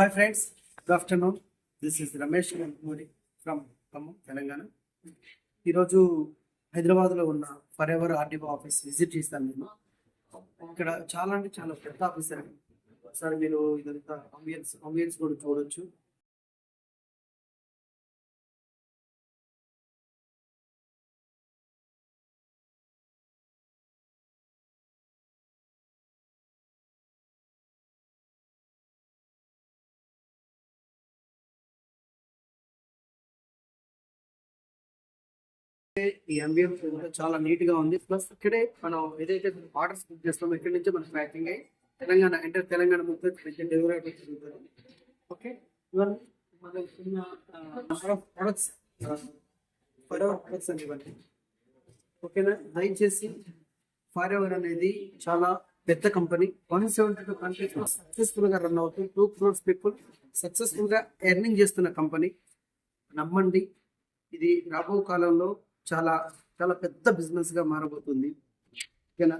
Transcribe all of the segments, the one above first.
Hi friends good afternoon this is Ramesh Kankumuri from Khammam Telangana ఈరోజు హైదరాబాద్లో ఉన్న forever RDO office visit చేస్తాను నేను. ఇక్కడ చాలా అంటే చాలా పెద్ద ఆఫీసర్ ఒకసారి మీరు ఇదంతా అంబియన్స్ అంబియన్స్ కూడా చూడొచ్చు. ఈ అంబియన్స్ చాలా నీట్గా ఉంది. ప్లస్ ఇక్కడే మనం ఏదైతే ఆర్డర్స్ బుక్ చేస్తామో ఇక్కడ నుంచి మనకి ప్యాకింగ్ అయ్యి తెలంగాణ అంటే తెలంగాణ మొత్తం డెలివరీ జరుగుతుంది. Okay products forever products అండి ఓకేనా దయచేసి ఫర్ ఎవర్ అనేది చాలా పెద్ద కంపెనీ వన్ సెవెంటీ టూ కంట్రీస్లో సక్సెస్ఫుల్గా రన్ అవుతుంది టూ క్రోర్స్ పీపుల్ సక్సెస్ఫుల్గా ఎర్నింగ్ చేస్తున్న కంపెనీ నమ్మండి. ఇది రాబో కాలంలో చాలా చాలా పెద్ద బిజినెస్గా మారబోతుంది. ఓకేనా?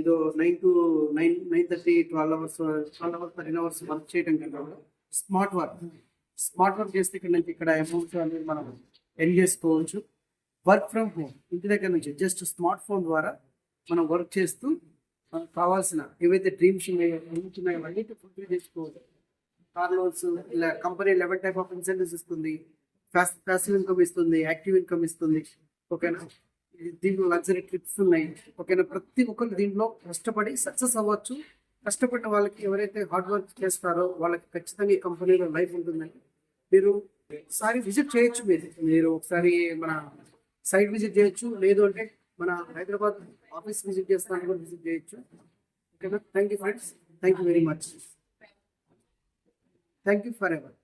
ఇదో nine to nine nine thirty twelve hours twelve hours thirteen hours work చేయడం కన్నా స్మార్ట్ వర్క్ స్మార్ట్ వర్క్ చేస్తే ఇక్కడ నుంచి ఇక్కడ అమౌంట్స్ అనేది మనం ఎన్ చేసుకోవచ్చు. వర్క్ ఫ్రమ్ హోమ్ ఇంటి దగ్గర నుంచి జస్ట్ స్మార్ట్ ఫోన్ ద్వారా మనం వర్క్ చేస్తూ మనకు కావాల్సిన ఏవైతే డ్రీమ్స్ ఉన్నాయో డ్రీమ్స్ ఉన్నాయో అవన్నీ ఫుల్ఫిల్ చేసుకోవచ్చు. కార్ లోన్స్ ఇలా company eleven type of incentives ఇస్తుంది. ప్యాసివ్ ఇన్కమ్ ఇస్తుంది యాక్టివ్ ఇన్కమ్ ఇస్తుంది. ఓకేనా? ఇది దీంట్లో లగ్జరీ ట్రిప్స్ ఉన్నాయి. ఓకేనా? ప్రతి ఒక్కరు దీంట్లో కష్టపడి సక్సెస్ అవ్వచ్చు. కష్టపడిన వాళ్ళకి ఎవరైతే హార్డ్ వర్క్ చేస్తారో వాళ్ళకి ఖచ్చితంగా ఈ కంపెనీలో లైఫ్ ఉంటుందండి. మీరు ఒకసారి విజిట్ చేయొచ్చు మీరు. మీరు ఒకసారి మన సైట్ విజిట్ చేయొచ్చు. లేదు అంటే మన హైదరాబాద్ ఆఫీస్ విజిట్ చేస్తాను కూడా విజిట్ చేయొచ్చు. ఓకేనా? Thank you friends thank you very much thank you forever